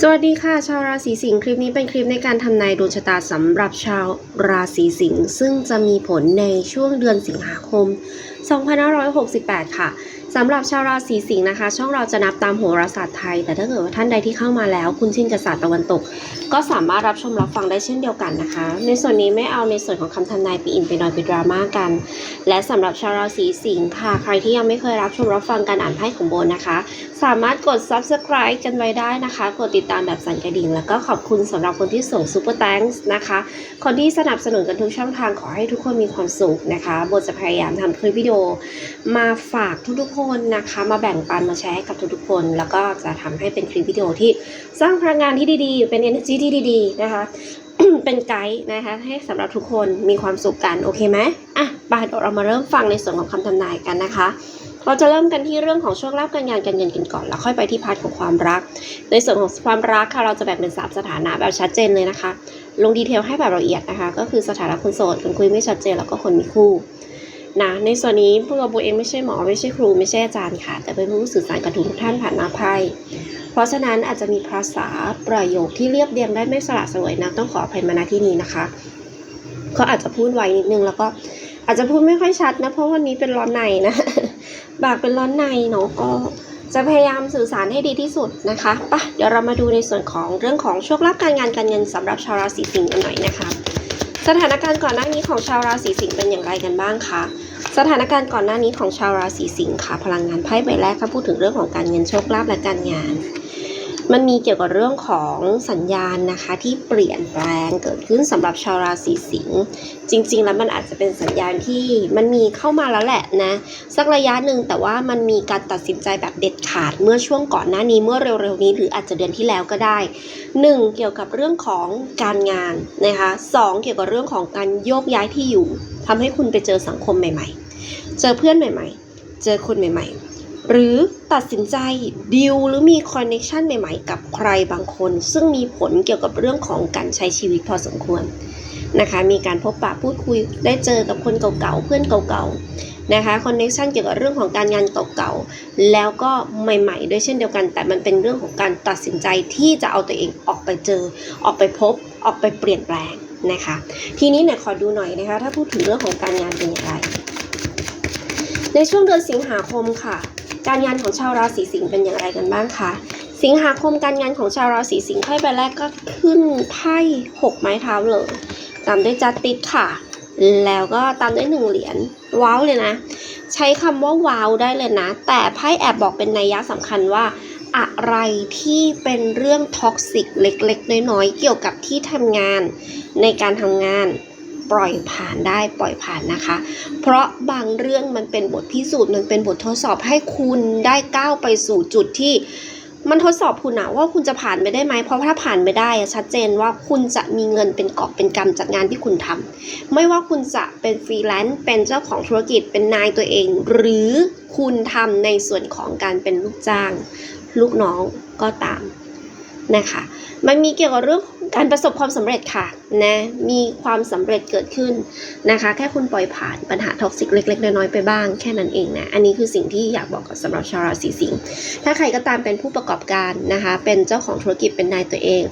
สวัสดีค่ะ ชาวราศีสิงห์คลิปนี้เป็นคลิปในการทำนายดวงชะตาสำหรับชาวราศีสิงห์ซึ่งจะมีผลในช่วงเดือนสิงหาคม 2568 ค่ะสำหรับชาวราศีสิงห์นะคะ ช่องเราจะนับตามโหราศาสตร์ไทย แต่ถ้าเกิดว่าท่านใดที่เข้ามาแล้ว คุณชินกับศาสตร์ตะวันตก ก็สามารถรับชมรับฟังได้เช่นเดียวกันนะคะ ในส่วนนี้ไม่เอาในส่วนของคำทำนายไปอินไปนอยไปดราม่ากัน และสำหรับชาวราศีสิงห์ค่ะ ใครที่ยังไม่เคยรับชมรับฟังการอ่านไพ่ของโบนะคะ สามารถกด subscribe กันไว้ได้นะคะ กดติดตามแบบสั่นกระดิ่ง แล้วก็ขอบคุณสำหรับคนที่ส่ง super thanks นะคะ คนที่สนับสนุนกันทุกช่องทางขอให้ทุกคนมีความสุขนะคะโบจะพยายามทำคลิปวิดีโอมาฝากทุกๆคนนะคะ มาแบ่งปันมาแชร์ให้กับทุกๆคน แล้วก็จะทำให้เป็นคลิปวิดีโอที่สร้างพลังงานที่ดีๆ เป็น energy ที่ดีๆนะคะ เป็นไกด์นะคะ ให้สำหรับทุกคนมีความสุขกันโอเคไหมอะไปเดี๋ยวเรามาเริ่มฟังในส่วนของคำทำนายกันนะคะเราจะเริ่มกันที่เรื่องของโชคลาภการงานการเงินกันก่อน แล้วค่อยไปที่พาร์ทของความรัก ในส่วนของความรักค่ะเราจะแบ่งเป็นสามสถานะแบบชัดเจนเลยนะคะ ลงดีเทลให้แบบละเอียดนะคะ ก็คือสถานะคนโสดคนคุยไม่ชัดเจนแล้วก็คนมีคู่ นะในส่วนนี้พวกเราโบเองไม่ใช่หมอไม่ใช่ครูไม่ใช่อาจารย์ค่ะ แต่เป็นผู้สื่อสารกับทุกท่านผ่านหน้าไพ่เพราะฉะนั้นอาจจะมีภาษาประโยคที่เรียบเรียงได้ไม่สละสลวยนะต้องขออภัยมาณที่นี้นะคะก็อาจจะพูดไวนิดนึงแล้วก็อาจจะพูดไม่ค่อยชัดนะ เพราะวันนี้เป็นร้อนในนะบากเป็นร้อนในเนาะก็จะพยายามสื่อสารให้ดีที่สุดนะคะปะเดี๋ยวเรามาดูในส่วนของเรื่องของโชคลาภการงานการเงินสำหรับชาวราศีสิงห์กันหน่อยนะคะ สถานการณ์ก่อนหน้านี้ของชาวราศีสิงห์เป็นอย่างไรกันบ้างคะสถานการณ์ก่อนหน้านี้ของชาวราศีสิงห์ค่ะ พลังงานไพ่ใบแรกค่ะพูดถึงเรื่องของการเงินโชคลาภและการงาน มันมีเกี่ยวกับเรื่องของสัญญาณนะคะที่เปลี่ยนแปลงเกิดขึ้นสำหรับชาวราศีสิงห์จริง ๆ แล้วมันอาจจะเป็นสัญญาณที่มันมีเข้ามาแล้วแหละนะสักระยะหนึ่งแต่ว่ามันมีการตัดสินใจแบบเด็ดขาดเมื่อช่วงก่อนหน้านี้เมื่อเร็วๆนี้หรืออาจจะเดือนที่แล้วก็ได้ 1. เกี่ยวกับเรื่องของการงานนะคะสองเกี่ยวกับเรื่องของการโยกย้ายที่อยู่ทำให้คุณไปเจอสังคมใหม่ ๆ เจอเพื่อนใหม่ ๆ เจอคนใหม่ ๆ หรือตัดสินใจดิวหรือมีคอนเน t ชันใหม่ๆ กับใครบางคน ซึ่งมีผลเกี่ยวกับเรื่องของการใช้ชีวิตพอสมควรนะคะ มีการพบปะพูดคุยได้เจอกับคนเก่าๆเพื่อนเก่าๆนะคะคอนเน t ชันเกี่ยวกับเรื่องของการงานเก่าๆแล้วก็ใหม่ๆ ด้วยเช่นเดียวกัน แต่มันเป็นเรื่องของการตัดสินใจที่จะเอาตัวเองออกไปเจอ ออกไปพบ ออกไปเปลี่ยนแปลงนะคะ ทีนี้เนี่ยขอดูหน่อยนะคะ ถ้าพูดถึงเรื่องของการงานเป็นอย่างไรในช่วงเดือนสิงหาคมค่ะ การงานของชาวราศีสิงห์เป็นอย่างไรกันบ้างคะสิงหาคมการงานของชาวราศีสิงห์ไพ่ใบแรกก็ขึ้นไพ่หกไม้เท้าเลยตามด้วยจัดติดค่ะ แล้วก็ตามด้วยหนึ่งเหรียญว้าวเลยนะ ใช้คำว่าว้าวได้เลยนะ แต่ไพ่แอบบอกเป็นนัยยะสำคัญว่าอะไรที่เป็นเรื่องท็อกซิกเล็กๆ น้อยๆ เกี่ยวกับที่ทำงานในการทำงาน ปล่อยผ่านได้ปล่อยผ่านนะคะ เพราะบางเรื่องมันเป็นบทพิสูจน์มันเป็นบททดสอบให้คุณได้ก้าวไปสู่จุดที่มันทดสอบคุณอะว่าคุณจะผ่านไปได้ไหมเพราะถ้าผ่านไปได้อะชัดเจนว่าคุณจะมีเงินเป็นกอบเป็นกำจากงานที่คุณทำไม่ว่าคุณจะเป็นฟรีแลนซ์เป็นเจ้าของธุรกิจเป็นนายตัวเอง หรือคุณทำในส่วนของการเป็นลูกจ้าง ลูกน้องก็ตาม นะคะ มันมีเกี่ยวกับเรื่องการประสบความสำเร็จค่ะนะมีความสำเร็จเกิดขึ้นนะคะ แค่คุณปล่อยผ่านปัญหาท็อกซิกเล็ก ๆ น้อยๆไปบ้างแค่นั้นเองนะอันนี้คือสิ่งที่อยากบอกกับสำหรับชาวราศีสิงห์ถ้าใครก็ตามเป็นผู้ประกอบการนะคะ เป็นเจ้าของธุรกิจเป็นนายตัวเอง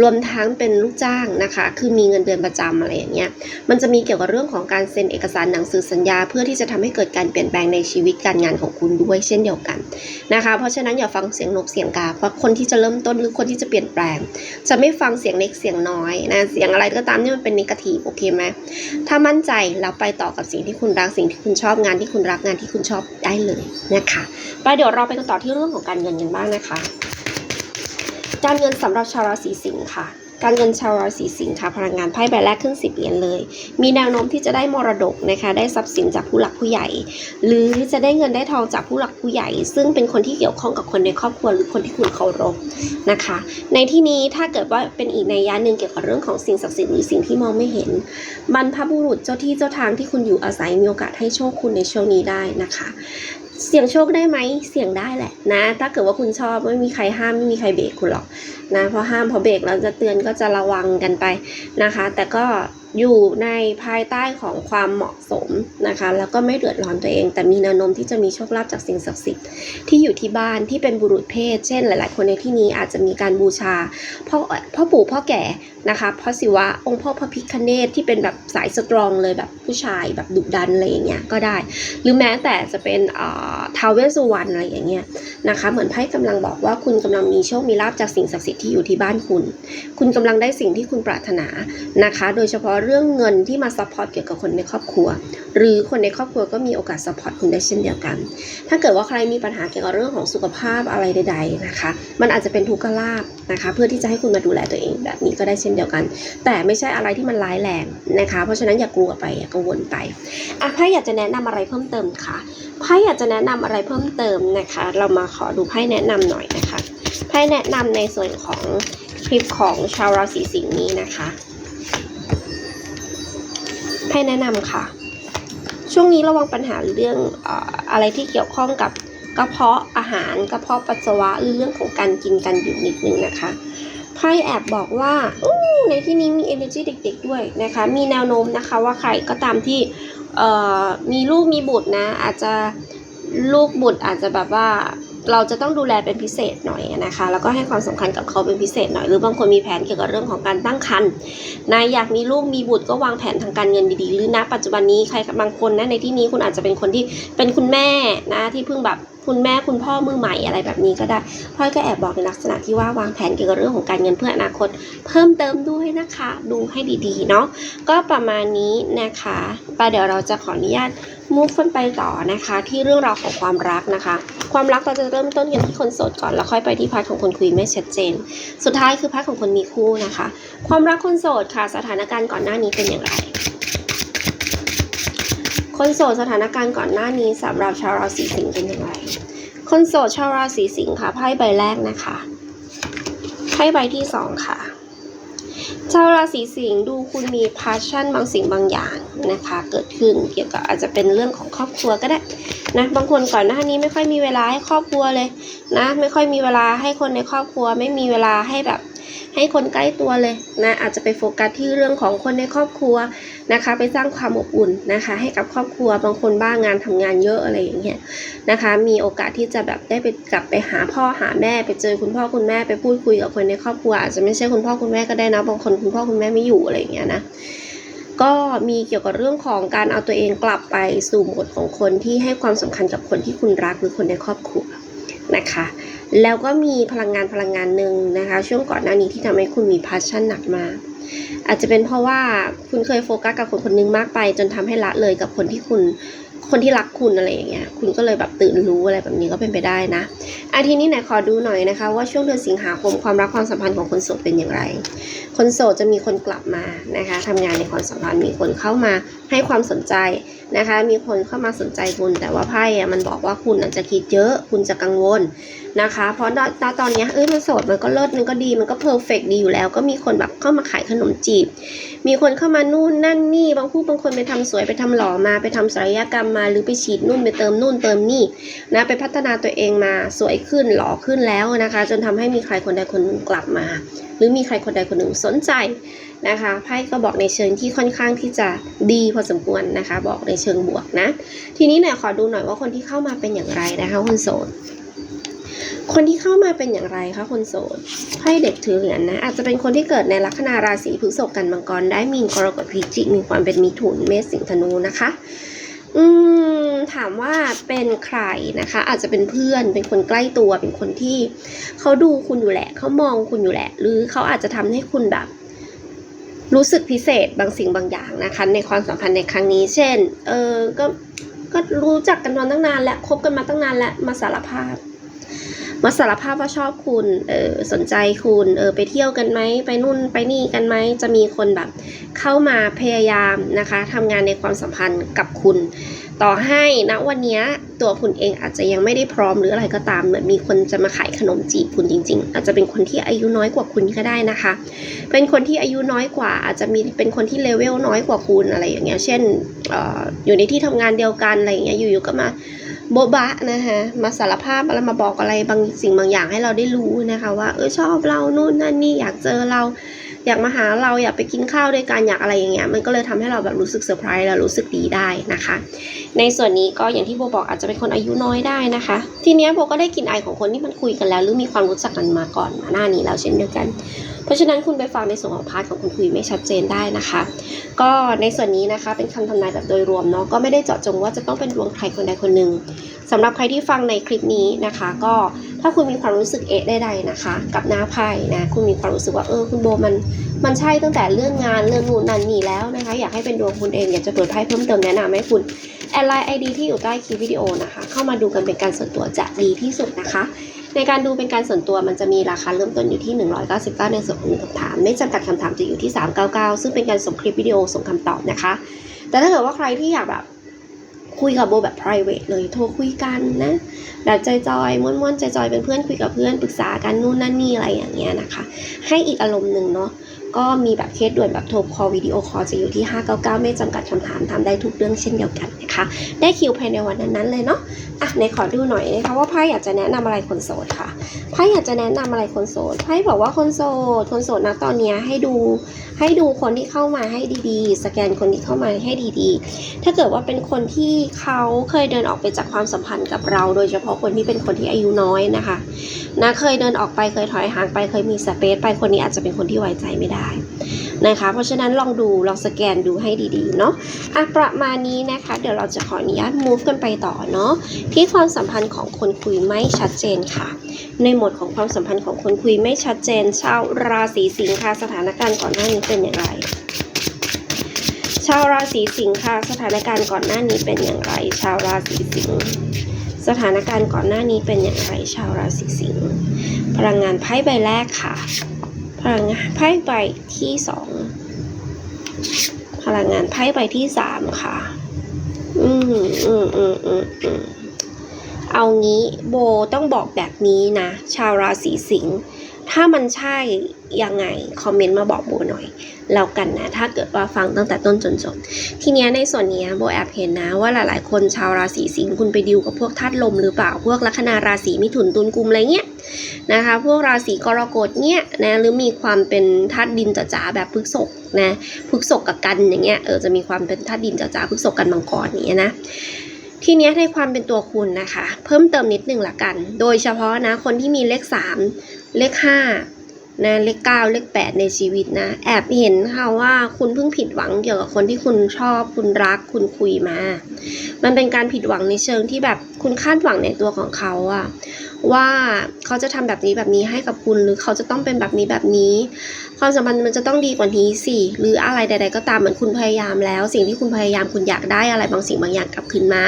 รวมทั้งเป็นลูกจ้างนะคะ คือมีเงินเดือนประจำอะไรอย่างเงี้ยมันจะมีเกี่ยวกับเรื่องของการเซ็นเอกสารหนังสือสัญญา เพื่อที่จะทำให้เกิดการเปลี่ยนแปลงในชีวิตการงานของคุณด้วยเช่นเดียวกันนะคะ เพราะฉะนั้นอย่าฟังเสียงนกเสียงกาเพราะคนที่จะเริ่มต้นหรือคนที่จะเปลี่ยนแปลง จะไม่ฟังเสียงเล็กเสียงน้อยนะเสียงอะไรก็ตามที่มันเป็นนิกทีโอเคไหมถ้ามั่นใจแล้วไปต่อกับสิ่งที่คุณรักสิ่งที่คุณชอบงานที่คุณรักงานที่คุณชอบได้เลยนะคะไปเดี๋ยวเราไปกันต่อที่เรื่องของการเงินกันบ้างนะคะ การเงินสำหรับชาวราศีสิงค์ค่ะ การเงินชาวราศีสิงห์ค่ะพลังงานไพ่ใบแรกขึ้นสิบเหรียญเลย มีแนวโน้มที่จะได้มรดกนะคะได้ทรัพย์สินจากผู้หลักผู้ใหญ่ หรือจะได้เงินได้ทองจากผู้หลักผู้ใหญ่ ซึ่งเป็นคนที่เกี่ยวข้องกับคนในครอบครัวหรือคนที่คุณเคารพนะคะ ในที่นี้ถ้าเกิดว่าเป็นอีกในยะหนึ่งเกี่ยวกับเรื่องของสิ่งศักดิ์สิทธิ์หรือสิ่งที่มองไม่เห็น บรรพบุรุษเจ้าที่เจ้าทางที่คุณอยู่อาศัยมีโอกาสให้โชคคุณในช่วงนี้ได้นะคะ เสี่ยงโชคได้ไหมเสี่ยงได้แหละนะ ถ้าเกิดว่าคุณชอบไม่มีใครห้ามไม่มีใครเบรกคุณหรอกนะเพราะห้ามพอเบรกแล้วจะเตือนก็จะระวังกันไปนะคะ แต่ก็ อยู่ในภายใต้ของความเหมาะสมนะคะ แล้วก็ไม่เดือดร้อนตัวเอง แต่มีแนวโน้มที่จะมีโชคลาภจากสิ่งศักดิ์สิทธิ์ที่อยู่ที่บ้านที่เป็นบุรุษเพศ เช่น หลาย ๆ คนในที่นี้อาจจะมีการบูชาพ่อพ่อปู่พ่อแก่นะคะพ่อศิวะองค์พ่อพระพิฆเนศที่เป็นแบบสายสตรองเลยแบบผู้ชายแบบดุดันอะไรอย่างเงี้ยก็ได้ หรือแม้แต่จะเป็นเอ่อท้าวเวสสุวรรณอะไรอย่างเงี้ยนะคะ เหมือนไพ่กำลังบอกว่าคุณกำลังมีโชคมีลาภจากสิ่งศักดิ์สิทธิ์ที่อยู่ที่บ้านคุณ คุณกำลังได้สิ่งที่คุณปรารถนานะคะ โดยเฉพาะเรื่องเงินที่มาซัพพอร์ตเกี่ยวกับคนในครอบครัว หรือคนในครอบครัวก็มีโอกาสซัพพอร์ตคุณได้เช่นเดียวกัน ถ้าเกิดว่าใครมีปัญหาเกี่ยวกับเรื่องของสุขภาพอะไรใด ๆนะคะ มันอาจจะเป็นทุกขลาภนะคะ เพื่อที่จะให้คุณมาดูแลตัวเองแบบนี้ก็ได้เช่นเดียวกัน แต่ไม่ใช่อะไรที่มันร้ายแรงนะคะ เพราะฉะนั้นอย่ากลัวไปอย่ากังวลไปอะไพ่อยากจะแนะนำอะไรเพิ่มเติมคะไพ่อยากจะแนะนำอะไรเพิ่มเติมนะคะ เรามาขอดูไพ่แนะนำหน่อยนะคะไพ่แนะนำในส่วนของคลิปของชาวราศีสิงห์นี้นะคะ ไพ่แนะนำค่ะ ช่วงนี้ระวังปัญหาเรื่องอะไรที่เกี่ยวข้องกับกระเพาะอาหารกระเพาะปัสสาวะหรือเรื่องของการกินกันอยู่นิดนึงนะคะไพ่แอบบอกว่าอู้ในที่นี้มี energy เด็ก ๆ ด้วยนะคะ มีแนวโน้มนะคะว่าใครก็ตามที่มีลูกมีบุตรนะ อาจจะลูกบุตรอาจจะแบบว่า เราจะต้องดูแลเป็นพิเศษหน่อยนะคะ แล้วก็ให้ความสำคัญกับเขาเป็นพิเศษหน่อย หรือบางคนมีแผนเกี่ยวกับเรื่องของการตั้งครรภ์นะอยากมีลูกมีบุตรก็วางแผนทางการเงินดีๆ หรือณปัจจุบันนี้ใครบางคนนะในที่นี้คุณอาจจะเป็นคนที่เป็นคุณแม่นะที่เพิ่งแบบคุณแม่คุณพ่อมือใหม่อะไรแบบนี้ก็ได้พ่อยก็แอบบอกในลักษณะที่ว่าวางแผนเกี่ยวกับเรื่องของการเงินเพื่ออนาคต เพิ่มเติมด้วยนะคะ ดูให้ดีๆเนาะก็ประมาณนี้นะคะไปเดี๋ยวเราจะขออนุญาตมูฟกันไปต่อนะคะ ที่เรื่องราวของความรักนะคะ ความรักเราจะเริ่มต้นกันที่คนโสดก่อนแล้วค่อยไปที่พาร์ทของคนคุยไม่ชัดเจน สุดท้ายคือพาร์ทของคนมีคู่นะคะ ความรักคนโสดค่ะ สถานการณ์ก่อนหน้านี้เป็นอย่างไร คนโสดสถานการณ์ก่อนหน้านี้สำหรับชาวราศีสิงห์เป็นอย่างไร คนโสดชาวราศีสิงห์ค่ะไพ่ใบแรกนะคะไพ่ใบที่สองค่ะชาวราศีสิงห์ดูคุณมี passion บางสิ่งบางอย่างนะคะ เกิดขึ้นเกี่ยวกับอาจจะเป็นเรื่องของครอบครัวก็ได้นะบางคนก่อนหน้านี้ไม่ค่อยมีเวลาให้ครอบครัวเลยนะ ไม่ค่อยมีเวลาให้คนในครอบครัว ไม่มีเวลาให้แบบ ให้คนใกล้ตัวเลยนะอาจจะไปโฟกัสที่เรื่องของคนในครอบครัวนะคะ ไปสร้างความอบอุ่นนะคะ ให้กับครอบครัวบางคนบ้างงานทำงานเยอะอะไรอย่างเงี้ยนะคะ มีโอกาสที่จะแบบได้ไปกลับไปหาพ่อหาแม่ไปเจอคุณพ่อคุณแม่ไปพูดคุยกับคนในครอบครัวอาจจะไม่ใช่คุณพ่อคุณแม่ก็ได้นะบางคนคุณพ่อคุณแม่ไม่อยู่อะไรอย่างเงี้ยนะก็มีเกี่ยวกับเรื่องของการเอาตัวเองกลับไปสู่โหมดของคนที่ให้ความสำคัญกับคนที่คุณรักหรือคนในครอบครัวนะคะ แล้วก็มีพลังงานพลังงานหนึ่งนะคะ ช่วงก่อนหน้านี้ที่ทำให้คุณมีพาชั่นหนักมาอาจจะเป็นเพราะว่าคุณเคยโฟกัสกับคนคนหนึงมากไป จนทำให้ละเลยกับคนที่คุณคนที่รักคุณอะไรอย่างเงี้ยคุณก็เลยแบบตื่นรู้อะไรแบบนี้ก็เป็นไปได้นะอาทีนี้ไหนขอดูหน่อยนะคะ ว่าช่วงเดือนสิงหาคมความรักความสัมพันธ์ของคนโสดเป็นอย่างไร คนโสดจะมีคนกลับมานะคะทำงานในความสัมพันธ์มีคนเข้ามาให้ความสนใจนะคะ มีคนเข้ามาสนใจคุณ แต่ว่าไพ่อะมันบอกว่าคุณอาจจะคิดเยอะ คุณจะกังวล นะคะ เพราะณตอนนี้เอ้ยมันโสดมันก็เลิศมันก็ดีมันก็เพอร์เฟกดีอยู่แล้ว ก็มีคนแบบเข้ามาขายขนมจีบ มีคนเข้ามานู่นนั่นนี่บางผู้บางคนไปทำสวยไปทำหล่อมาไปทำศัลยกรรมมา หรือไปฉีดนู่นไปเติมนู่นเติมนี่นะไปพัฒนาตัวเองมาสวยขึ้นหล่อขึ้นแล้วนะคะ จนทำให้มีใครคนใดคนหนึ่งกลับมา หรือมีใครคนใดคนหนึ่งสนใจนะคะไพ่ก็บอกในเชิงที่ค่อนข้างที่จะดีพอสมควรนะคะ บอกในเชิงบวกนะ ทีนี้เนี่ยขอดูหน่อยว่าคนที่เข้ามาเป็นอย่างไรนะคะคนโสด คนที่เข้ามาเป็นอย่างไรคะคนโสดไพ่เด็กถือเหรียญนะ อาจจะเป็นคนที่เกิดในลัคนาราศีพฤษภกันมังกรได้มีนกรกฎพิจิกมีความเป็นมิถุนเมษสิงห์ธนูนะคะ อืมถามว่าเป็นใครนะคะ อาจจะเป็นเพื่อนเป็นคนใกล้ตัวเป็นคนที่เขาดูคุณอยู่แหละเขามองคุณอยู่แหละ หรือเขาอาจจะทำให้คุณแบบรู้สึกพิเศษบางสิ่งบางอย่างนะคะ ในความสัมพันธ์ในครั้งนี้ เช่น เออก็ก็รู้จักกันมาตั้งนานแล้วคบกันมาตั้งนานแล้วมาสารภาพ มาสารภาพว่าชอบคุณเออสนใจคุณเออไปเที่ยวกันไหมไปนู่นไปนี่กันไหมจะมีคนแบบ เข้ามาพยายามนะคะทำงานในความสัมพันธ์กับคุณ ต่อให้ณวันนี้ตัวคุณเองอาจจะยังไม่ได้พร้อมหรืออะไรก็ตามเหมือนมีคนจะมาขายขนมจีบคุณจริง ๆ อาจจะเป็นคนที่อายุน้อยกว่าคุณก็ได้นะคะ เป็นคนที่อายุน้อยกว่า อาจจะมีเป็นคนที่เลเวลน้อยกว่าคุณอะไรอย่างเงี้ยเช่นอออยู่ในที่ทำงานเดียวกันอะไรอย่างเงี้ยอยู่ๆก็มา โบ๊ะบะนะคะมาสารภาพอะไรมาบอกอะไรบางสิ่งบางอย่างให้เราได้รู้นะคะ ว่าเออชอบเรานู่นนั่นนี่อยากเจอเรา อยากมาหาเราอยากไปกินข้าวด้วยกันอยากอะไรอย่างเงี้ยมันก็เลยทำให้เราแบบรู้สึกเซอร์ไพรส์แล้วรู้สึกดีได้นะคะ ในส่วนนี้ก็อย่างที่โบบอกอาจจะเป็นคนอายุน้อยได้นะคะ ทีเนี้ยโบก็ได้กลินไอของคนที่มันคุยกันแล้ว หรือมีความรู้จักกันมาก่อนมาหน้านี้แล้วเช่นเดียวกัน เพราะฉะนั้นคุณไปฟังในส่วนของพาร์ทของคุณคุยไม่ชัดเจนได้นะคะ ก็ในส่วนนี้นะคะเป็นคำทำนายแบบโดยรวมเนาะก็ไม่ได้เจาะจงว่าจะต้องเป็นดวงใครคนใดคนหนึ่งสำหรับใครที่ฟังในคลิปนี้นะคะ ก็ ถ้าคุณมีความรู้สึกเอะใดๆนะคะ กับหน้าไพ่นะคุณมีความรู้สึกว่าเออคุณโบมันมันใช่ตั้งแต่เรื่องงานเรื่องนู่นนั่นนี่แล้วนะคะ อยากให้เป็นดวงคุณเองอยากจะเปิดไพ่เพิ่มเติมแนะนำให้คุณแอดไลน์ไอดีที่อยู่ใต้คลิปวิดีโอนะคะ เข้ามาดูกันเป็นการส่วนตัวจะดีที่สุดนะคะ ในการดูเป็นการส่วนตัวมันจะมีราคาเริ่มต้นอยู่ที่ 199ในส่วนของคำถาม ไม่จำกัดคำถามจะอยู่ที่ 399 ซึ่งเป็นการส่งคลิปวิดีโอส่งคำตอบนะคะ แต่ถ้าเกิดว่าใครที่อยากแบบ คุยกับโบแบบ private เลยโทรคุยกันนะ แบบจอยๆม้วนๆจอยๆเป็นเพื่อนคุยกับเพื่อนปรึกษากันนู่นนั่นนี่อะไรอย่างเงี้ยนะคะ ให้อีกอารมณ์หนึ่งเนาะก็มีแบบเคสด่วนแบบโทรคอลวิดีโอคอลจะอยู่ที่ 599 ไม่จำกัดคำถามทำได้ทุกเรื่องเช่นเดียวกันนะคะ ได้คิวภายในวันนั้นๆเลยเนาะอะในขอดูหน่อยนะคะว่าไพ่อยากจะแนะนำอะไรคนโสดค่ะไพ่อยากจะแนะนำอะไรคนโสดไพ่บอกว่าคนโสดคนโสดนะตอนนี้ให้ดู ให้ดูคนที่เข้ามาให้ดีๆ สแกนคนที่เข้ามาให้ดีๆ ถ้าเกิดว่าเป็นคนที่เขาเคยเดินออกไปจากความสัมพันธ์กับเรา โดยเฉพาะคนที่เป็นคนที่อายุน้อยนะคะนะเคยเดินออกไปเคยถอยห่างไปเคยมีสเปซไปคนนี้อาจจะเป็นคนที่ไว้ใจไม่ได้ นะคะ เพราะฉะนั้นลองดูลองสแกนดูให้ดีๆเนาะอะประมาณนี้นะคะ เดี๋ยวเราจะขออนุญาต move กันไปต่อเนาะที่ความสัมพันธ์ของคนคุยไม่ชัดเจนค่ะ ในหมดของความสัมพันธ์ของคนคุยไม่ชัดเจนชาวราศีสิงค์ค่ะสถานการณ์ก่อนหน้านี้เป็นอย่างไรชาวราศีสิงค์ค่ะ สถานการณ์ก่อนหน้านี้เป็นอย่างไร ชาวราศีสิงห์สถานการณ์ก่อนหน้านี้เป็นอย่างไร ชาวราศีสิงห์พลังงานไพ่ใบแรกค่ะ พลังงานไพ่ใบที่สองพลังงานไพ่ใบที่สามค่ะ อืมอืมอืมอืมอืมเอางี้โบต้องบอกแบบนี้นะ ชาวราศีสิงห์ถ้ามันใช่ ยังไงคอมเมนต์มาบอกโบหน่อยแล้วกันนะ ถ้าเกิดว่าฟังตั้งแต่ต้นจนจบ ทีเนี้ยในส่วนนี้โบแอบเห็นนะ ว่าหลายๆ คนชาวราศีสิงห์คุณไปดิวกับพวกธาตุลมหรือเปล่าพวกลัคนาราศีมิถุนตุลกุมอะไรเงี้ยนะคะ พวกราศีกรกฎเนี่ยนะหรือมีความเป็นธาตุดินจ๋าแบบพฤษภนะพฤษภกับกันอย่างเงี้ยเออจะมีความเป็นธาตุดินจ๋าพฤษภกันมังกรอย่างเงี้ยนะทีเนี้ยในความเป็นตัวคุณนะคะ เพิ่มเติมนิดนึงละกัน โดยเฉพาะนะคนที่มีเลข 3 เลข 5 นะเลขเก้าเลขแปดในชีวิตนะ แอบเห็นค่ะว่าคุณเพิ่งผิดหวังเกี่ยวกับคนที่คุณชอบ คุณรักคุณคุยมา มันเป็นการผิดหวังในเชิงที่แบบคุณคาดหวังในตัวของเขาอะว่า เขาจะทำแบบนี้แบบนี้ให้กับคุณ หรือเขาจะต้องเป็นแบบนี้แบบนี้ ความสัมพันธ์มันจะต้องดีกว่านี้สิหรืออะไรใด ๆ ก็ตามเหมือนคุณพยายามแล้ว สิ่งที่คุณพยายามคุณอยากได้อะไรบางสิ่งบางอย่างกลับคืนมา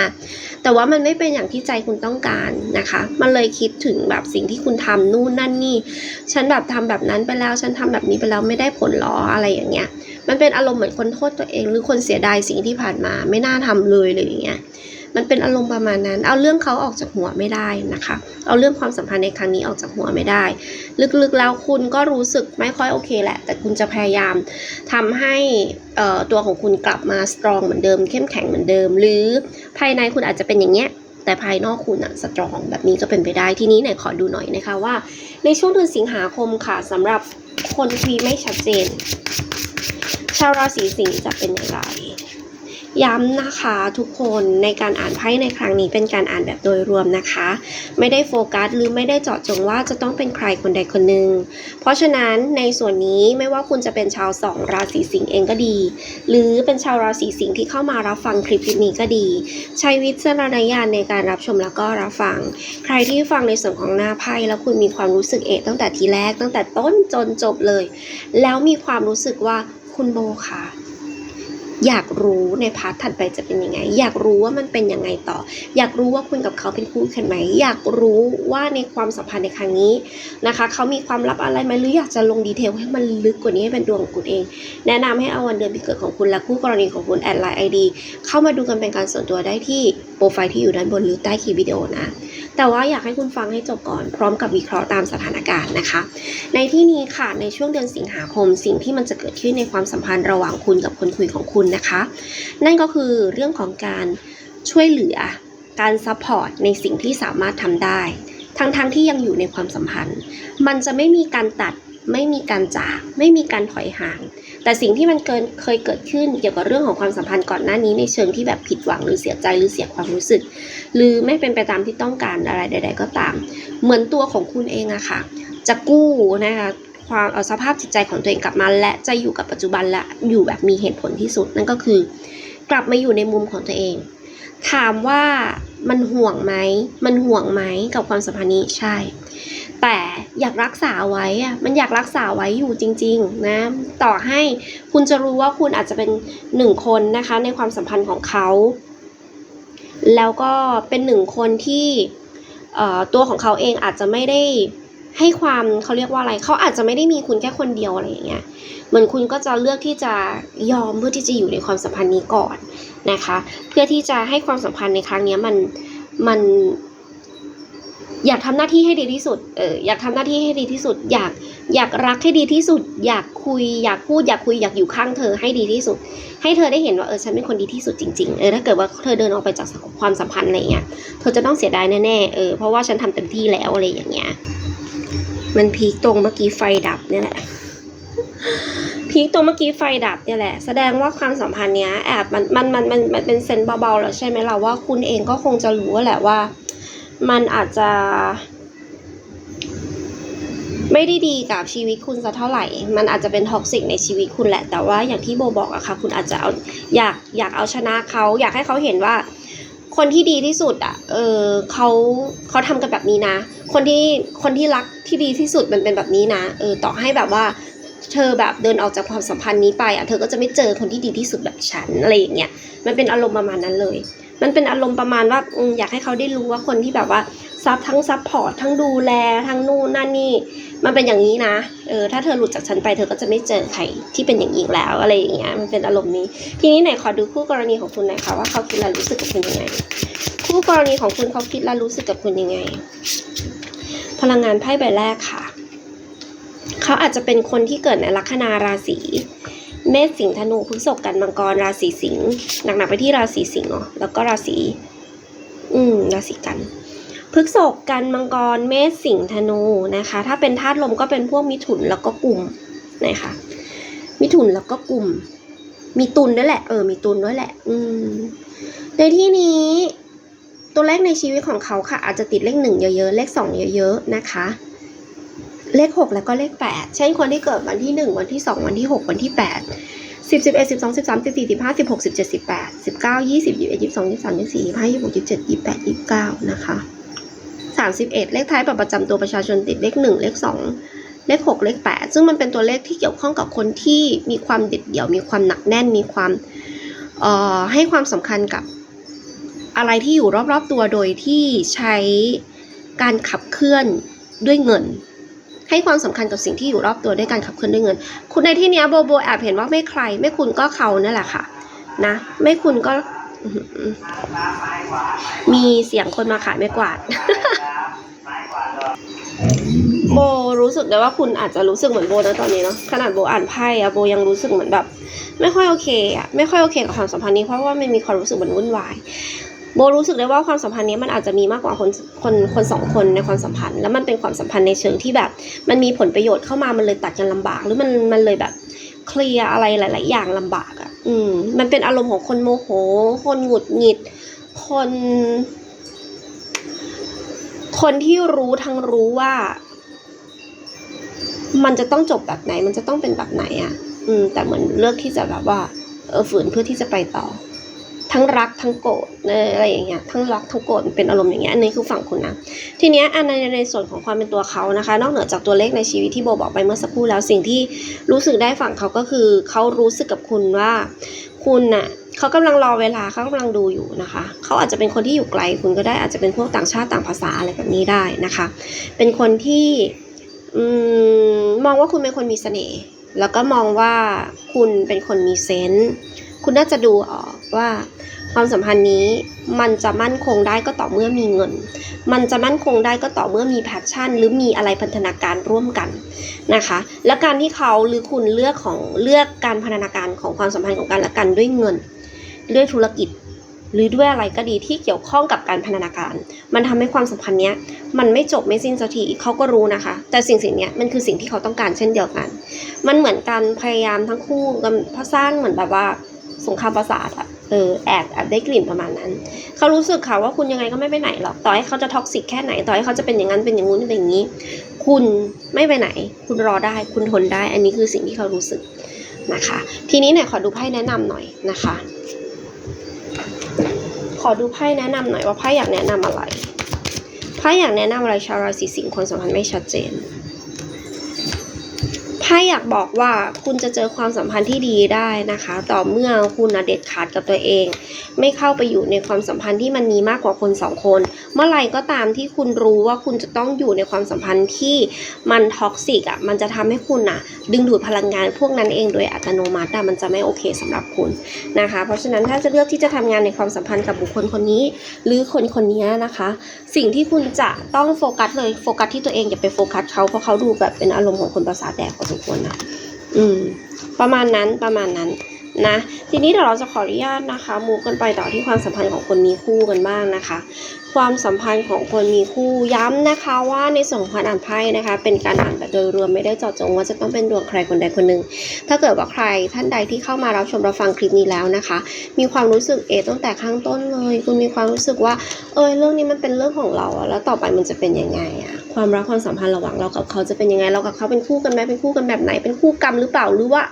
แต่ว่ามันไม่เป็นอย่างที่ใจคุณต้องการนะคะ มันเลยคิดถึงแบบสิ่งที่คุณทำนู่นนั่นนี่ ฉันแบบทำแบบนั้นไปแล้ว ฉันทำแบบนี้ไปแล้วไม่ได้ผลหรออะไรอย่างเงี้ย มันเป็นอารมณ์เหมือนคนโทษตัวเอง หรือคนเสียดายสิ่งที่ผ่านมา ไม่น่าทำเลยเลยอย่างเงี้ย มันเป็นอารมณ์ประมาณนั้น เอาเรื่องเขาออกจากหัวไม่ได้นะคะ เอาเรื่องความสัมพันธ์ในครั้งนี้ออกจากหัวไม่ได้ ลึกๆแล้วคุณก็รู้สึกไม่ค่อยโอเคแหละ แต่คุณจะพยายามทำให้ตัวของคุณกลับมาสตรองเหมือนเดิม เข้มแข็งเหมือนเดิม หรือภายในคุณอาจจะเป็นอย่างเงี้ยแต่ภายนอกคุณอะสตรองแบบนี้ก็เป็นไปได้ทีนี้ไหนขอดูหน่อยนะคะว่า ในช่วงเดือนสิงหาคมค่ะสำหรับคนคุยไม่ชัดเจน ชาวราศีสิงห์จะเป็นอย่างไร ย้ำนะคะทุกคนในการอ่านไพ่ในครั้งนี้เป็นการอ่านแบบโดยรวมนะคะ ไม่ได้โฟกัสหรือไม่ได้เจาะจงว่าจะต้องเป็นใครคนใดคนหนึ่งเพราะฉะนั้นในส่วนนี้ไม่ว่าคุณจะเป็นชาวสองราศีสิงห์เองก็ดี หรือเป็นชาวราศีสิงห์ที่เข้ามารับฟังคลิปนี้ก็ดี ใช้วิจารณญาณในการรับชมแล้วก็รับฟัง ใครที่ฟังในส่วนของหน้าไพ่แล้วคุณมีความรู้สึกเอะตั้งแต่ทีแรกตั้งแต่ต้นจนจบเลย แล้วมีความรู้สึกว่าคุณโบค่ะ อยากรู้ในพาร์ทถัดไปจะเป็นยังไง อยากรู้ว่ามันเป็นยังไงต่อ อยากรู้ว่าคุณกับเขาเป็นคู่กันไหม อยากรู้ว่าในความสัมพันธ์ในครั้งนี้นะคะ เขามีความลับอะไรไหมหรืออยากจะลงดีเทลให้มันลึกกว่านี้ให้เป็นดวงของคุณเอง แนะนำให้เอาวันเดือนปีเกิดของคุณและคู่กรณีของคุณแอดไลน์ไอดีเข้ามาดูกันเป็นการส่วนตัวได้ที่โปรไฟล์ที่อยู่ด้านบนหรือใต้คลิปวิดีโอนะ แต่ว่าอยากให้คุณฟังให้จบก่อนพร้อมกับวิเคราะห์ตามสถานการณ์นะคะ ในที่นี้ค่ะในช่วงเดือนสิงหาคมสิ่งที่มันจะเกิดขึ้นในความสัมพันธ์ระหว่างคุณกับคนคุยของคุณนะคะ นั่นก็คือเรื่องของการช่วยเหลือการซัพพอร์ตในสิ่งที่สามารถทำได้ทั้งๆทที่ยังอยู่ในความสัมพันธ์ มันจะไม่มีการตัด ไม่มีการจากไม่มีการถอยห่าง แต่สิ่งที่มันเกินเคยเกิดขึ้นเกี่ยวกับเรื่องของความสัมพันธ์ก่อนหน้านี้ในเชิงที่แบบผิดหวังหรือเสียใจหรือเสียความรู้สึก หรือไม่เป็นไปตามที่ต้องการอะไรใด ๆ ก็ตาม เหมือนตัวของคุณเองอะค่ะ จะกู้นะคะความเอาสภาพจิตใจของตัวเองกลับมา และจะอยู่กับปัจจุบันและอยู่แบบมีเหตุผลที่สุด นั่นก็คือ กลับมาอยู่ในมุมของตัวเอง ถามว่ามันห่วงไหมมันห่วงไหมกับความสัมพันธ์นี้ใช่ แต่อยากรักษาไว้อะมันอยากรักษาไว้อยู่จริง ๆ นะ ต่อให้คุณจะรู้ว่าคุณอาจจะเป็นหนึ่งคนนะคะในความสัมพันธ์ของเขา แล้วก็เป็นหนึ่งคนที่ตัวของเขาเองอาจจะไม่ได้ให้ความเขาเรียกว่าอะไร เขาอาจจะไม่ได้มีคุณแค่คนเดียวอะไรอย่างเงี้ย เหมือนคุณก็จะเลือกที่จะยอมเพื่อที่จะอยู่ในความสัมพันธ์นี้ก่อนนะคะ เพื่อที่จะให้ความสัมพันธ์ในครั้งนี้มันมัน อยากทำหน้าที่ให้ดีที่สุด เอออยากทำหน้าที่ให้ดีที่สุด อยากอยากรักให้ดีที่สุด อยากคุย อยากพูด อยากคุย อยากอยู่ข้างเธอให้ดีที่สุด ให้เธอได้เห็นว่าเออฉันเป็นคนดีที่สุดจริงๆ เออถ้าเกิดว่าเธอเดินออกไปจากความสัมพันธ์อะไรเงี้ย เธอจะต้องเสียดายแน่ๆ เออเพราะว่าฉันทำเต็มที่แล้วอะไรอย่างเงี้ย มันพีคตรงเมื่อกี้ไฟดับเนี่ยแหละพีคตรงเมื่อกี้ไฟดับเนี่ยแหละ แสดงว่าความสัมพันธ์เนี้ยแอบมันมันมันมันมันเป็นเซนส์เบาๆแล้วใช่ไหมล่ะว่าคุณเองก็คงจะรู้แหละว่า มันอาจจะ ไม่ได้ดีกับชีวิตคุณสักเท่าไหร่ มันอาจจะเป็นท็อกซิกในชีวิตคุณแหละ แต่ว่าอย่างที่โบบอกอะค่ะ คุณอาจจะเอาอยากอยากเอาชนะเขา อยากให้เขาเห็นว่า คนที่ดีที่สุดอะเออเขาเขาทำกันแบบนี้นะ คนที่คนที่รักที่ดีที่สุดมันเป็นแบบนี้นะ เออต่อให้แบบว่าเธอแบบเดินออกจากความสัมพันธ์นี้ไปอะเธอก็จะไม่เจอคนที่ดีที่สุดแบบฉันอะไรอย่างเงี้ยมันเป็นอารมณ์ประมาณนั้นเลย มันเป็นอารมณ์ประมาณว่าอยากให้เขาได้รู้ว่าคนที่แบบว่าซับทั้งซับพอร์ตทั้งดูแลทั้งนู่นนั่นนี่มันเป็นอย่างนี้นะเออถ้าเธอหลุดจากฉันไปเธอก็จะไม่เจอใครที่เป็นอย่างนี้อีกแล้วอะไรอย่างเงี้ยมันเป็นอารมณ์นี้ ทีนี้ไหนขอดูคู่กรณีของคุณหน่อยค่ะว่าเขาคิดและรู้สึกกับคุณยังไง คู่กรณีของคุณเขาคิดและรู้สึกกับคุณยังไง พลังงานไพ่ใบแรกค่ะ เขาอาจจะเป็นคนที่เกิดในลัคนาราศี เมษสิงห์ธนูพฤษภกันมังกรราศีสิงห์หนักๆไปที่ราศีสิงห์เนาะแล้วก็ราศีอืมราศีกันพฤษภกันมังกรเมษสิงห์ธนูนะคะ ถ้าเป็นธาตุลมก็เป็นพวกมิถุนแล้วก็กลุ่มนะคะ มิถุนแล้วก็กลุ่ม มีตุลด้วยแหละ เออ มีตุลด้วยแหละ อืม ในที่นี้ ตัวเลขในชีวิตของเขาค่ะ อาจจะติดเลขหนึ่งเยอะๆ เลขสองเยอะๆ นะคะ เลขหกแล้วก็เลขแปดเช่นคนที่เกิดวันที่หนึ่งวันที่สองวันที่หกวันที่แปดสิบสิบเอ็ดสิบสองสิบสามสิบสี่สิบห้าสิบหกสิบเจ็ดสิบแปดสิบเก้ายี่สิบยี่สิบสองยี่สิบสามยี่สิบสี่ยี่สิบห้ายี่สิบหกยี่สิบเจ็ดยี่สิบแปดยี่สิบเก้านะคะสามสิบเอ็ดเลขท้ายบัตรประจำตัวประชาชนติดเลขหนึ่งเลขสองเลขหกเลขแปดซึ่งมันเป็นตัวเลขที่เกี่ยวข้องกับคนที่มีความเด็ดเดี่ยว มีความหนักแน่น มีความออให้ความสำคัญกับอะไรที่อยู่รอบๆตัวโดยที่ใช้การขับเคลื่อนด้วยเงิน ให้ความสำคัญกับสิ่งที่อยู่รอบตัวด้วยการขับเคลื่อนด้วยเงิน คุณในที่นี้โบโบแอบเห็นว่าไม่ใคร ไม่คุณก็เขานั่นแหละค่ะ นะ ไม่คุณก็ มีเสียงคนมาขายไม่กวาดโบรู้สึกได้ว่าคุณอาจจะรู้สึกเหมือนโบนะตอนนี้เนาะขนาดโบอ่านไพ่อะโบยังรู้สึกเหมือนแบบ ไม่ค่อยโอเคอะไม่ค่อยโอเคกับความสัมพันธ์นี้เพราะว่ามันมีความรู้สึกเหมือนวุ่นวาย โบรู้สึกได้ว่าความสัมพันธ์นี้มันอาจจะมีมากกว่าคนคนคนสองคนในความสัมพันธ์ แล้วมันเป็นความสัมพันธ์ในเชิงที่แบบ มันมีผลประโยชน์เข้ามามันเลยตัดกันลำบาก หรือมันมันเลยแบบเคลียร์อะไรหลาย ๆ อย่างลำบากอะ่ะ อืม มันเป็นอารมณ์ของคนโมโห คนหงุดหงิด คน คนที่รู้ทั้งรู้ว่า มันจะต้องจบแบบไหน มันจะต้องเป็นแบบไหนอะ่ะ อืม แต่เหมือนเลือกที่จะแบบว่า เออฝืนเพื่อที่จะไปต่อ ทั้งรักทั้งโกรธอะไรอย่างเงี้ยทั้งรักทั้งโกรธเป็นอารมณ์อย่างเงี้ยอันนี้คือฝั่งคุณนะทีเนี้ยอันในในส่วนของความเป็นตัวเขานะคะ นอกเหนือจากตัวเลขในชีวิตที่โบบอกไปเมื่อสักครู่แล้วสิ่งที่รู้สึกได้ฝั่งเขาก็คือเขารู้สึกกับคุณว่าคุณน่ะเขากำลังรอเวลาเขากำลังดูอยู่นะคะ เขาอาจจะเป็นคนที่อยู่ไกลคุณก็ได้อาจจะเป็นพวกต่างชาติต่างภาษาอะไรแบบนี้ได้นะคะ เป็นคนที่อมมองว่าคุณเป็นคนมีเสน่ห์แล้วก็มองว่าคุณเป็นคนมีเซนส์ คุณน่าจะดูออกว่าความสัมพันธ์นี้มันจะมั่นคงได้ก็ต่อเมื่อมีเงิน มันจะมั่นคงได้ก็ต่อเมื่อมีแพชชั่น หรือมีอะไรพันธนาการร่วมกันนะคะ และการที่เขาหรือคุณเลือกของเลือกการพันธนาการของความสัมพันธ์ของกันและกันด้วยเงินด้วยธุรกิจ หรือด้วยอะไรก็ดีที่เกี่ยวข้องกับการพันธนาการ มันทำให้ความสัมพันธ์เนี้ยมันไม่จบไม่สิ้นสักทีเขาก็รู้นะคะ แต่สิ่งสิ่งเนี้ยมันคือสิ่งที่เขาต้องการเช่นเดียวกัน มันเหมือนกันพยายามทั้งคู่กันสร้างเหมือนแบบว่า สงครามประสาทอะเออแอบแอบได้กลิ่นประมาณนั้น เขารู้สึกค่ะว่าคุณยังไงก็ไม่ไปไหนหรอก ต่อให้เขาจะท็อกซิกแค่ไหน ต่อให้เขาจะเป็นอย่างนั้นเป็นอย่างงู้นเป็นอย่างนี้ คุณไม่ไปไหน คุณรอได้ คุณทนได้ อันนี้คือสิ่งที่เขารู้สึกนะคะ ทีนี้เนี่ยขอดูไพ่แนะนำหน่อยนะคะ ขอดูไพ่แนะนำหน่อยว่าไพ่อยากแนะนำอะไร ไพ่อยากแนะนำอะไรชาวราศีสิงห์คนสัมพันธ์ไม่ชัดเจน ไพ่อยากบอกว่าคุณจะเจอความสัมพันธ์ที่ดีได้นะคะ ต่อเมื่อคุณนะเด็ดขาดกับตัวเอง ไม่เข้าไปอยู่ในความสัมพันธ์ที่มันมีมากกว่าคนสองคน เมื่อไหร่ก็ตามที่คุณรู้ว่าคุณจะต้องอยู่ในความสัมพันธ์ที่มันท็อกซิกอะมันจะทำให้คุณอะดึงดูดพลังงานพวกนั้นเองโดยอัตโนมัติอ่มันจะไม่โอเคสำหรับคุณนะคะ เพราะฉะนั้นถ้าจะเลือกที่จะทำงานในความสัมพันธ์กับบุคคลคนนี้ หรือคนคนนี้นะคะ สิ่งที่คุณจะต้องโฟกัสเลยโฟกัสที่ตัวเองอย่าไปโฟกัสเขาเพราะเขาดูแบบเป็นอารมณ์ของคนประสาทแดกพอสมควรนะอืม ประมาณนั้นประมาณนั้นนะ ทีนี้เดี๋ยวเราจะขออนุญาตนะคะ มูกันไปต่อที่ความสัมพันธ์ของคนมีคู่กันบ้างนะคะ ความสัมพันธ์ของคนมีคู่ย้ำนะคะว่าในส่วนของการอ่านไพ่นะคะ เป็นการอ่านแบบโดยรวมไม่ได้เจาะจงว่าจะต้องเป็นดวงใครคนใดคนหนึ่งถ้าเกิดว่าใครท่านใดที่เข้ามารับชมรับฟังคลิปนี้แล้วนะคะ มีความรู้สึกเอตั้งแต่ข้างต้นเลย คุณมีความรู้สึกว่าเออเรื่องนี้มันเป็นเรื่องของเราแล้วต่อไปมันจะเป็นยังไงอะความรักความสัมพันธ์ระหว่างเรากับเขาจะเป็นยังไงเรากับเขาเป็นคู่กันไหมเป็นคู่กันแบบไหนเป็นคู่กรรมหรือเปล่าหรือว่า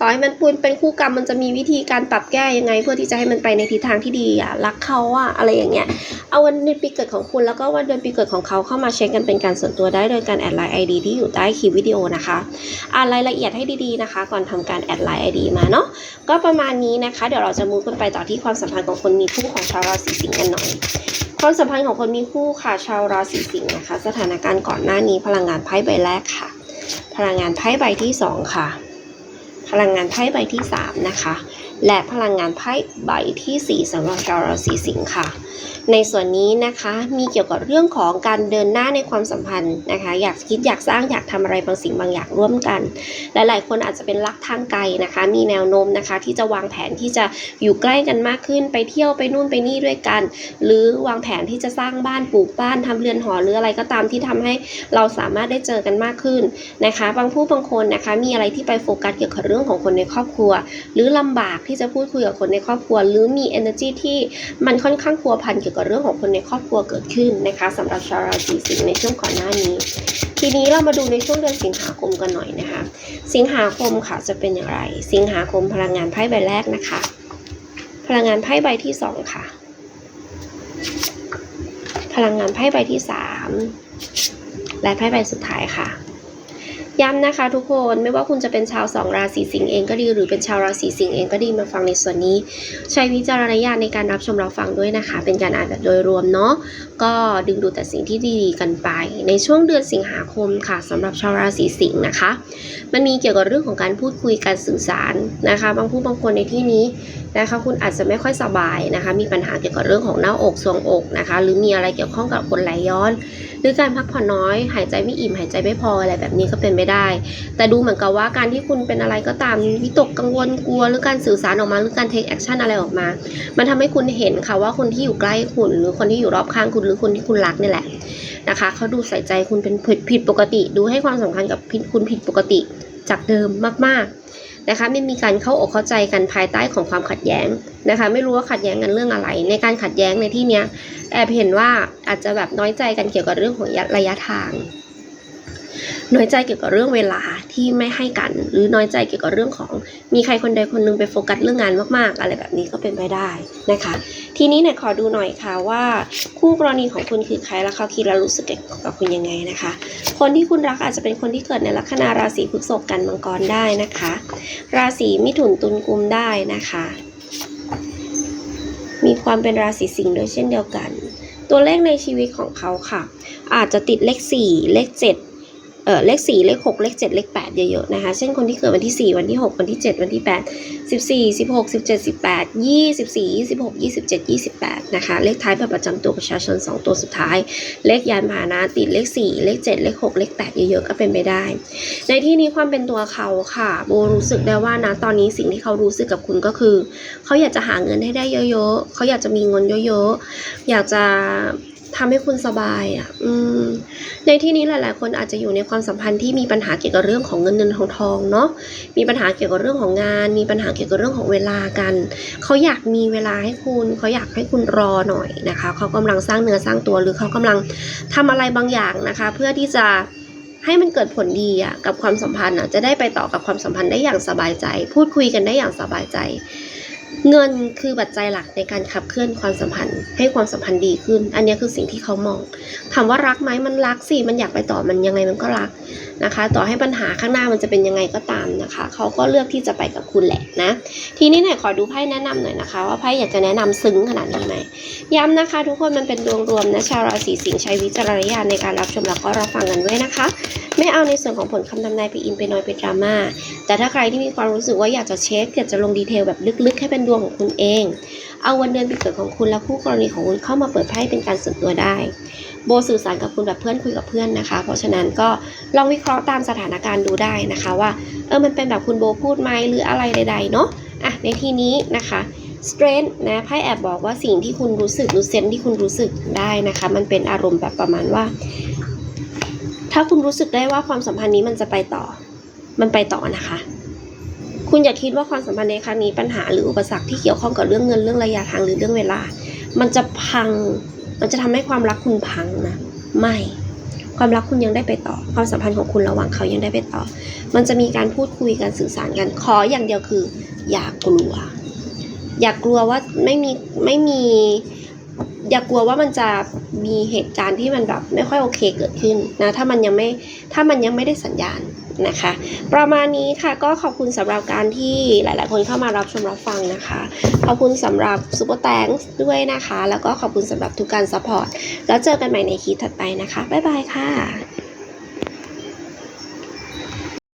ต่อให้มันพูดเป็นคู่กรรมมันจะมีวิธีการปรับแก้ยังไง เพื่อที่จะให้มันไปในทิศทางที่ดีอะรักเขาอะอะไรอย่างเงี้ยเอาวันเดือนปีเกิดของคุณแล้วก็วันเดือนปีเกิดของเขาเข้ามาเช็คกันเป็นการส่วนตัวได้โดยการแอดไลน์ไอดีที่อยู่ใต้คลิปวิดีโอนะคะอ่านรายละเอียดให้ดีๆนะคะ ก่อนทำการแอดไลน์ไอดีมาเนาะก็ประมาณนี้นะคะ เดี๋ยวเราจะมูฟกันไปต่อที่ความสัมพันธ์ของคนมีคู่ของชาวราศีสิงห์กันหน่อยความสัมพันธ์ของคนมีคู่ค่ะชาวราศีสิงห์นะคะ สถานการณ์ก่อนหน้านี้พลังงานไพ่ใบแรกค่ะ พลังงานไพ่ใบที่สองค่ะ พลังงานไพ่ใบที่ 3 นะคะ และพลังงานไพ่ใบทีสี่4สำหรับชาวราศีสิงค์ค่ะ ในส่วนนี้นะคะมีเกี่ยวกับเรื่องของการเดินหน้าในความสัมพันธ์นะคะ อยากคิดอยากสร้างอยากทำอะไรบางสิ่งบางอย่างร่วมกัน หลายๆ คนอาจจะเป็นรักทางไกลนะคะ มีแนวโน้มนะคะ ที่จะวางแผนที่จะอยู่ใกล้กันมากขึ้นไปเที่ยวไปนู่นไปนี่ด้วยกัน หรือวางแผนที่จะสร้างบ้านปลูกบ้านทำเรือนหอหรืออะไรก็ตามที่ทำให้เราสามารถได้เจอกันมากขึ้นนะคะ บางผู้บางคนนะคะมีอะไรที่ไปโฟกัสเกี่ยวกับเรื่องของคนในครอบครัว หรือลำบากที่จะพูดคุยกับคนในครอบครัว หรือมี energy ที่มันค่อนข้างพัวพันเกี่ยวกับเรื่องของคนในครอบครัวเกิดขึ้นนะคะสำหรับชาวราศีสิงห์ในช่วงก่อนหน้านี้ ทีนี้เรามาดูในช่วงเดือนสิงหาคมกันหน่อยนะคะ สิงหาคมค่ะจะเป็นอย่างไร สิงหาคมพลังงานไพ่ใบแรกนะคะ พลังงานไพ่ใบที่สองค่ะ พลังงานไพ่ใบที่สามและไพ่ใบสุดท้ายค่ะ ย้ำนะคะทุกคนไม่ว่าคุณจะเป็นชาวสองราศีสิงห์เองก็ดี หรือเป็นชาวราศีสิงห์เองก็ดีมาฟังในส่วนนี้ ใช้วิจารณญาณในการรับชมรับฟังด้วยนะคะ เป็นการอ่านแบบโดยรวมเนาะก็ดึงดูดแต่สิ่งที่ดีๆกันไป ในช่วงเดือนสิงหาคมค่ะสำหรับชาวราศีสิงห์นะคะ มันมีเกี่ยวกับเรื่องของการพูดคุยการสื่อสารนะคะ บางผู้บางคนในที่นี้นะคะ คุณอาจจะไม่ค่อยสบายนะคะ มีปัญหาเกี่ยวกับเรื่องของหน้าอกทรวงอกนะคะ หรือมีอะไรเกี่ยวข้องกับคนไหลย้อน หรือการพักผ่อนน้อย หายใจไม่อิ่มหายใจไม่พออะไรแบบนี้ก็เป็นไม่ได้ แต่ดูเหมือนกับว่าการที่คุณเป็นอะไรก็ตามวิตกกังวลกลัวหรือการสื่อสารออกมาหรือการ take action อะไรออกมา มันทำให้คุณเห็นค่ะว่าคนที่อยู่ใกล้คุณ หรือคนที่อยู่รอบข้างคุณหรือคนที่คุณรักนี่แหละนะคะเขาดูใส่ใจคุณเป็นผิดผิดปกติ ดูให้ความสำคัญกับคุณผิดปกติจากเดิมมาก ๆนะคะ ไม่มีการเข้าอกเข้าใจกันภายใต้ของความขัดแย้งนะคะ ไม่รู้ว่าขัดแย้งกันเรื่องอะไร ในการขัดแย้งในที่เนี้ยแอบเห็นว่าอาจจะแบบน้อยใจกันเกี่ยวกับเรื่องของระยะทาง น้อยใจเกี่ยวกับเรื่องเวลาที่ไม่ให้กัน หรือน้อยใจเกี่ยวกับเรื่องของมีใครคนใดคนหนึงไปโฟกัสเรื่องงานมากๆ อะไรแบบนี้ก็เป็นไปได้นะคะ ทีนี้เนี่ยขอดูหน่อยค่ะว่า คู่กรณีของคุณคือใครแล้วเขาคิดแล้วรู้สึกกับคุณยังไงนะคะ คนที่คุณรักอาจจะเป็นคนที่เกิดในลัคนาราศีพฤษภกันมังกรได้นะคะ ราศีมิถุนตุลกุมได้นะคะ มีความเป็นราศีสิงห์ด้วยเช่นเดียวกัน ตัวเลขในชีวิตของเขาค่ะ อาจจะติดเลข 4 เลข 7 เเออเลข 4 เลข 6 เลข 7 เลข 8 เยอะๆนะคะ เช่นคนที่เกิดวันที่ 4 วันที่ 6 วันที่ 7 วันที่ 8 14 16 17 18 24 26 27 28 นะคะ เลขท้ายบัตรประจำตัวประชาชน 2 ตัวสุดท้าย เลขยานพาหนะติดเลข 4 เลข 7 เลข 6 เลข 8 เยอะๆ ก็เป็นไปได้ ในที่นี้ความเป็นตัวเขาค่ะโบรู้สึกได้ว่านะตอนนี้สิ่งที่เขารู้สึกกับคุณก็คือ เขาอยากจะหาเงินให้ได้เยอะๆ เขาอยากจะมีเงินเยอะๆ อยากจะ ทำให้คุณสบายอะ อืม ในที่นี้หลาย ๆ คนอาจจะอยู่ในความสัมพันธ์ที่มีปัญหาเกี่ยวกับเรื่องของเงินเงินทองทองเนาะ มีปัญหาเกี่ยวกับเรื่องของงาน มีปัญหาเกี่ยวกับเรื่องของเวลากัน เขาอยากมีเวลาให้คุณ เขาอยากให้คุณรอหน่อยนะคะ เขากำลังสร้างเนื้อสร้างตัวหรือเขากำลังทำอะไรบางอย่างนะคะ เพื่อที่จะให้มันเกิดผลดีอะกับความสัมพันธ์อะจะได้ไปต่อกับความสัมพันธ์ได้อย่างสบายใจ พูดคุยกันได้อย่างสบายใจ เงินคือปัจจัยหลักในการขับเคลื่อนความสัมพันธ์ ให้ความสัมพันธ์ดีขึ้น อันนี้คือสิ่งที่เขามอง ถามว่ารักไหมมันรักสิ มันอยากไปต่อมันยังไงมันก็รัก นะคะ ต่อให้ปัญหาข้างหน้ามันจะเป็นยังไงก็ตามนะคะ เขาก็เลือกที่จะไปกับคุณแหละนะ ทีนี้เนี่ยขอดูไพ่แนะนำหน่อยนะคะ ว่าไพ่อยากจะแนะนำซึ้งขนาดนี้ไหมย้ำนะคะ ทุกคนมันเป็นดวงรวมนะชาวราศีสิงห์ใช้วิจารณญาณในการรับชมแล้วก็รับฟังกันด้วยนะคะ ไม่เอาในส่วนของผลคำทำนายไปอินไปนอยไปดราม่าแต่ถ้าใครที่มีความรู้สึกว่าอยากจะเช็คอยากจะลงดีเทลแบบลึกๆให้เป็นดวงของคุณเอง เอาวันเดือนปีเกิดของคุณและคู่กรณีของคุณเข้ามาเปิดไพ่เป็นการส่วนตัวได้ โบสื่อสารกับคุณแบบเพื่อนคุยกับเพื่อนนะคะ เพราะฉะนั้นก็ลองวิเคราะห์ตามสถานการณ์ดูได้นะคะว่าเออมันเป็นแบบคุณโบพูดไหมหรืออะไรใด ๆ เนาะอะในที่นี้นะคะ strength นะไพ่แอบบอกว่าสิ่งที่คุณรู้สึกรือเซนที่คุณรู้สึกได้นะคะ มันเป็นอารมณ์แบบประมาณว่า ถ้าคุณรู้สึกได้ว่าความสัมพันธ์นี้มันจะไปต่อ มันไปต่อนะคะ คุณอย่าคิดว่าความสัมพันธ์ในครั้งนี้ปัญหาหรืออุปสรรคที่เกี่ยวข้องกับเรื่องเงินเรื่องระยะทางหรือเรื่องเวลา มันจะพัง มันจะทำให้ความรักคุณพังนะ ไม่ ความรักคุณยังได้ไปต่อ ความสัมพันธ์ของคุณระหว่างเขายังได้ไปต่อ มันจะมีการพูดคุยกันสื่อสารกัน ขออย่างเดียวคือ อย่ากลัว อย่ากลัวว่าไม่มีไม่มี อย่ากลัวว่ามันจะมีเหตุการณ์ที่มันแบบไม่ค่อยโอเคเกิดขึ้นนะถ้ามันยังไม่ถ้ามันยังไม่ได้สัญญาณนะคะ ประมาณนี้ค่ะก็ขอบคุณสำหรับการที่หลาย ๆ คนเข้ามารับชมรับฟังนะคะ ขอบคุณสำหรับซูเปอร์แตงด้วยนะคะ แล้วก็ขอบคุณสำหรับทุกการซัพพอร์ตแล้วเจอกันใหม่ในคลิปถัดไปนะคะ บ๊ายบายค่ะ